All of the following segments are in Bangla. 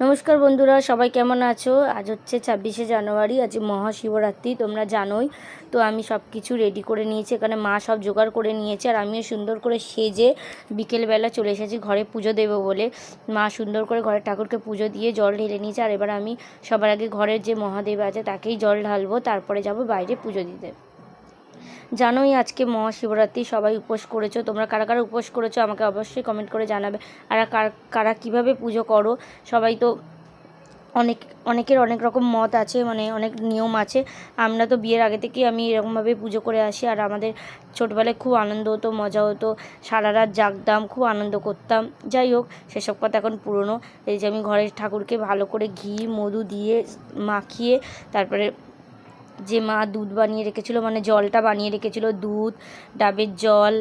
নমস্কার বন্ধুরা, সবাই কেমন আছো? আজ হচ্ছে ছাব্বিশে জানুয়ারি, আজ মহাশিবরাত্রি, তোমরা জানোই। তো আমি সব কিছু রেডি করে নিয়েছি, এখানে মা সব জোগাড় করে নিয়েছে, আর আমিও সুন্দর করে সেজে বিকেলবেলা চলে এসেছি ঘরে পুজো দেবো বলে। মা সুন্দর করে ঘরের ঠাকুরকে পুজো দিয়ে জল ঢেলে নিয়েছে, আর এবার আমি সবার আগে ঘরের যে মহাদেব আছে, তাকেই জল ঢালবো, তারপরে যাব বাইরে পুজো দিতে। জানোই আজকে মহাশিবরাত্রি, সবাই উপোস করেছ, তোমরা কারা কারা উপোস করেছ আমাকে অবশ্যই কমেন্ট করে জানাবে। আর কার- কীভাবে পুজো করো, সবাই তো অনেক, অনেকের অনেক রকম মত আছে মানে অনেক নিয়ম আছে। আমরা তো বিয়ের আগে থেকেই আমি এরকমভাবে পুজো করে আসি, আর আমাদের ছোটোবেলায় খুব আনন্দ হতো, মজা হতো সারা রাত জাগতাম, খুব আনন্দ করতাম। যাই হোক, সেসব কথা এখন পুরনো। এই যে আমি ঘরের ঠাকুরকে ভালো করে ঘি, মধু দিয়ে মাখিয়ে, তারপরে যে মা দুধ বানিয়ে রেখেছিল মানে জলটা বানিয়ে রেখেছিল, দুধ, ডাবের জল,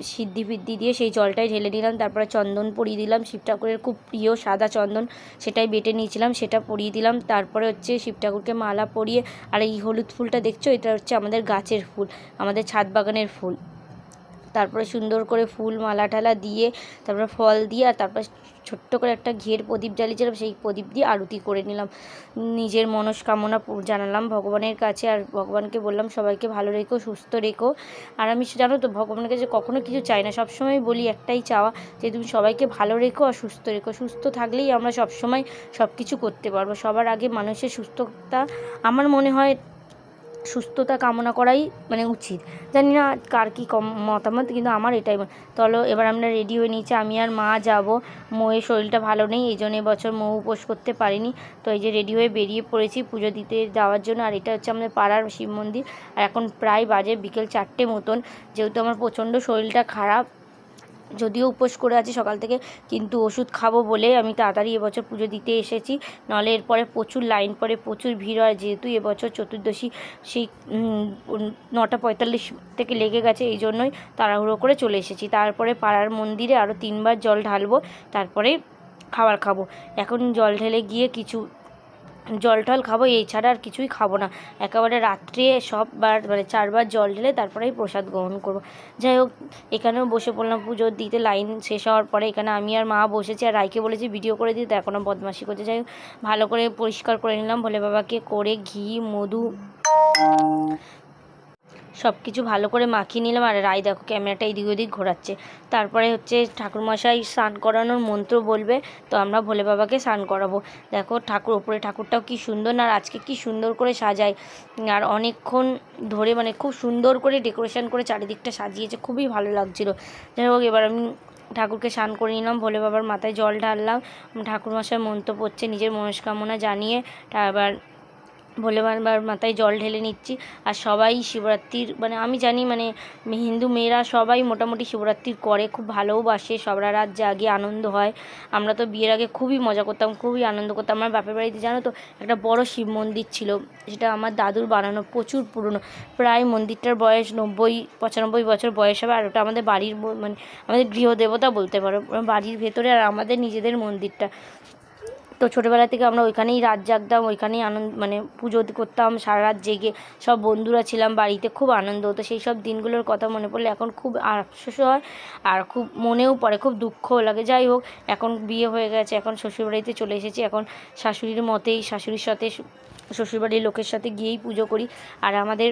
সিদ্ধি ফিদ্ধি দিয়ে সেই জলটাই ঢেলে দিলাম, তারপরে চন্দন পরিয়ে দিলাম, শিব ঠাকুরের খুব প্রিয় সাদা চন্দন, সেটাই বেটে নিয়েছিলাম, সেটা পরিয়ে দিলাম, তারপরে হচ্ছে শিব ঠাকুরকে মালা পরিয়ে, আর এই হলুদ ফুলটা দেখছ? এটা হচ্ছে আমাদের গাছের ফুল, আমাদের ছাদ বাগানের ফুল। তারপরে সুন্দর করে ফুল মালা টালা দিয়ে, তারপরে ফল দিয়ে, আর তারপরে ছোট্ট করে একটা ঘের প্রদীপ জ্বালিয়েছিলাম, সেই প্রদীপ দিয়ে আরতি করে নিলাম। নিজের মনস্কামনা জানালাম ভগবানের কাছে, আর ভগবানকে বললাম, সবাইকে ভালো রেখো, সুস্থ রেখো। আর আমি জানো তো, ভগবানের কাছে কখনো কিছু চাই না। সবসময় বলি, একটাই চাওয়া, যে তুমি সবাইকে ভালো রেখো আর সুস্থ রেখো। সুস্থ থাকলেই আমরা সবসময় সব কিছু করতে পারব। সবার আগে মানুষের সুস্থতা, আমার মনে হয় সুস্থতা কামনা করাই মানে উচিত। জানি না কার কী কম মতামত, কিন্তু আমার এটাই তলো এবার আমরা রেডি হয়ে নিয়েছি। আমি আর মা যাব। মোয়ের শরীরটা ভালো নেই, এই জন্য এবছর মৌ উপোস করতে পারিনি। তো এই যে রেডি হয়ে বেরিয়ে পড়েছি পুজো দিতে যাওয়ার জন্য। আর এটা হচ্ছে আমাদের পাড়ার শিব মন্দির। আর এখন প্রায় বাজে বিকেল চারটে মতন। যেহেতু আমার প্রচণ্ড শরীরটা খারাপ যদিও উপোস করে আছি সকাল থেকে, কিন্তু ওষুধ খাব বলে আমি তাড়াতাড়ি এবছর পুজো দিতে এসেছি। নাহলে এরপরে প্রচুর লাইন পড়ে প্রচুর ভিড় হয়, যেহেতু এবছর চতুর্দশী সেই নটা পঁয়তাল্লিশ থেকে লেগে গেছে এই জন্যই তাড়াহুড়ো করে চলে এসেছি। তারপরে পাড়ার মন্দিরে আরও তিনবার জল ঢালবো, তারপরে খাবার খাব। এখন জল ঢেলে গিয়ে কিছু জল টল খাব, এই ছাড়া আর কিছুই খাব না। একেবারে রাত্রে সববার মানে চারবার জল ঢেলে তারপরেই প্রসাদ গ্রহণ করব। যাই হোক, এখানেও বসে পড়লাম পুজোর দিতে লাইন শেষ হওয়ার পরে এখানে আমি আর মা বসেছি আর রায়কে বলেছি, ভিডিও করে দিতে এখনও বদমাসি করছে। যাই হোক, ভালো করে পরিষ্কার করে নিলাম, ভোলে বাবাকে করে ঘি, মধু সব কিছু ভালো করে মাখিয়ে নিলাম। আর রায় দেখো ক্যামেরাটা এদিক ওদিক ঘোরাচ্ছে। তারপরে হচ্ছে ঠাকুরমশাই স্নান করানোর মন্ত্র বলবে, তো আমরা ভোলে বাবাকে স্নান করাবো। দেখো ঠাকুর, ওপরে ঠাকুরটাও কি সুন্দর, আর আজকে কি সুন্দর করে সাজায়। আর অনেকক্ষণ ধরে মানে খুব সুন্দর করে ডেকোরেশন করে চারিদিকটা সাজিয়েছে, খুবই ভালো লাগছিল। যাই হোক, এবার আমি ঠাকুরকে স্নান করে নিলাম, ভোলে বাবার মাথায় জল ঢাললাম। ঠাকুরমশাই মন্ত্র পড়ছে নিজের মনস্কামনা জানিয়ে। এবার ভোলে বাবার মাথায় জল ঢেলে নিচ্ছি। আর সবাই শিবরাত্রির মানে আমি জানি মানে হিন্দু মেয়েরা সবাই মোটামুটি শিবরাত্রি করে, খুব ভালোবাসে সবরা রাত জাগে, আনন্দ হয়। আমরা তো বিয়ের আগে খুবই মজা করতাম, খুবই আনন্দ করতাম। আমার বাপের বাড়িতে জানো তো, একটা বড় শিব মন্দির ছিল সেটা আমার দাদুর বানানো, প্রচুর পুরনো। প্রায় মন্দিরটার বয়স নব্বই, পঁচানব্বই বছর বয়স হবে, আর ওটা আমাদের বাড়ির মানে আমাদের গৃহদেবতা বলতে পারো, বাড়ির ভেতরে আর আমাদের নিজেদের মন্দিরটা। তো ছোটোবেলা থেকে আমরা ওইখানেই রাত জাগতাম, ওইখানেই আনন্দ মানে পুজো করতাম, সারা রাত জেগে সব বন্ধুরা ছিলাম, বাড়িতে খুব আনন্দ হতো। সেই সব দিনগুলোর কথা মনে পড়লে এখন খুব আফসোস হয় আর খুব মনেও পড়ে, খুব দুঃখও লাগে। যাই হোক, এখন বিয়ে হয়ে গেছে, এখন শ্বশুরবাড়িতে চলে এসেছি, এখন শাশুড়ির মতেই, শাশুড়ির সাথে, শ্বশুরবাড়ির লোকের সাথে গিয়েই পুজো করি। আর আমাদের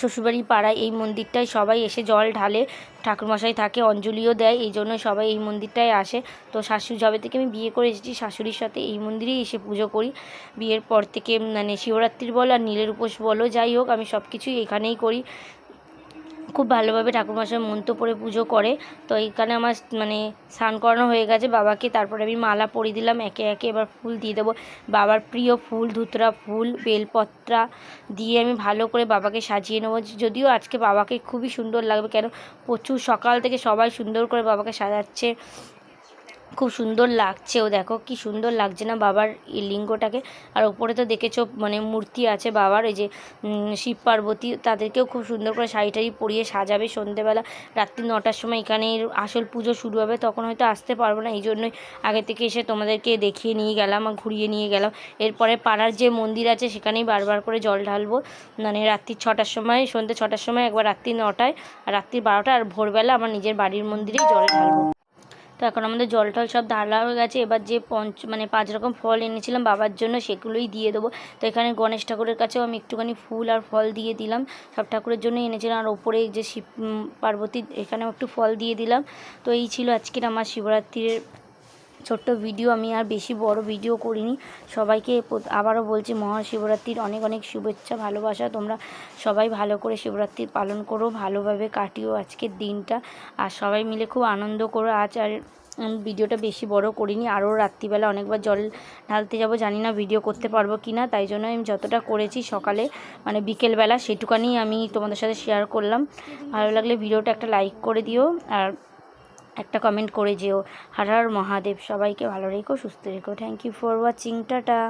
শ্বশুরবাড়ি পাড়ায় এই মন্দিরটায় সবাই এসে জল ঢালে, ঠাকুরমশাই থাকে, অঞ্জলিও দেয়, এই জন্য সবাই এই মন্দিরটায় আসে। তো শাশুড়ি, যবে থেকে আমি বিয়ে করে এসেছি, শাশুড়ির সাথে এই মন্দিরেই এসে পুজো করি। বিয়ের পর থেকে মানে শিবরাত্রির বল আর নীলের উপোস বলো, যাই হোক, আমি সব কিছুই এখানেই করি। খুব ভালোভাবে ঠাকুরমশাই মন্ত্র পড়ে পুজো করে। তো এইখানে আমার মানে স্নান করানো হয়ে গেছে বাবাকে। তারপরে আমি মালা পরিয়ে দিলাম, একে একে এবার ফুল দিয়ে দেবো। বাবার প্রিয় ফুল, ধুতরা ফুল, বেলপত্রা দিয়ে আমি ভালো করে বাবাকে সাজিয়ে নেব। যদিও আজকে বাবাকে খুবই সুন্দর লাগবে, কেন প্রচুর সকাল থেকে সবাই সুন্দর করে বাবাকে সাজাচ্ছে। খুব সুন্দর লাগছেও দেখো কি সুন্দর লাগছে না বাবার এই লিঙ্গটাকে। আর ওপরে তো দেখেছ মানে মূর্তি আছে বাবার ওই যে শিব পার্বতী, তাদেরকেও খুব সুন্দর করে শাড়ি টাড়ি পরিয়ে সাজাবে সন্ধেবেলা। রাত্রি নটার সময় এখানে আসল পুজো শুরু হবে, তখন হয়তো আসতে পারব না। এই জন্যই আগে থেকে এসে তোমাদেরকে দেখিয়ে নিয়ে গেলাম আর ঘুরিয়ে নিয়ে গেলাম। এরপরে পাড়ার যে মন্দির আছে, সেখানেই বারবার করে জল ঢালবো। মানে রাত্রি ছটার সময় সন্ধ্যে ছটার সময় একবার রাত্রি নটায়, আর রাত্রি বারোটা আর ভোরবেলা আমার নিজের বাড়ির মন্দিরেই জল ঢালবো। তো এখন আমাদের জল টল সব ঢালা হয়ে গেছে। এবার যে পঞ্চ মানে পাঁচ রকম ফল এনেছিলাম বাবার জন্য সেগুলোই দিয়ে দেবো। তো এখানে গণেশ ঠাকুরের কাছেও আমি একটুখানি ফুল আর ফল দিয়ে দিলাম। সব ঠাকুরের জন্য এনেছিলাম। আর ওপরে যে শিব পার্বতী, এখানেও একটু ফল দিয়ে দিলাম। তো এই ছিল আজকের আমার শিবরাত্রির ছোট্ট ভিডিও, আমি আর বেশি বড় ভিডিও করিনি। সবাইকে আবারও বলছি, মহাশিবরাত্রির অনেক অনেক শুভেচ্ছা, ভালোবাসা। তোমরা সবাই ভালো করে শিবরাত্রি পালন করো, ভালোভাবে কাটিও আজকের দিনটা। আর সবাই মিলে খুব আনন্দ করো। আজ আর ভিডিওটা বেশি বড় করিনি, আরও রাত্রিবেলা অনেকবার জল ঢালতে যাব। জানি না ভিডিও করতে পারব কি না তাই জন্য আমি যতটা করেছি সকালে মানে বিকেলবেলা সেটুকানি আমি তোমাদের সাথে শেয়ার করলাম। ভালো লাগলে ভিডিওটা একটা লাইক করে দিও। আর একটা কমেন্ট করে যেও হার হার মহাদেব, সবাইকে ভালো রেখো, সুস্থ রেখো। Thank you for watching tata.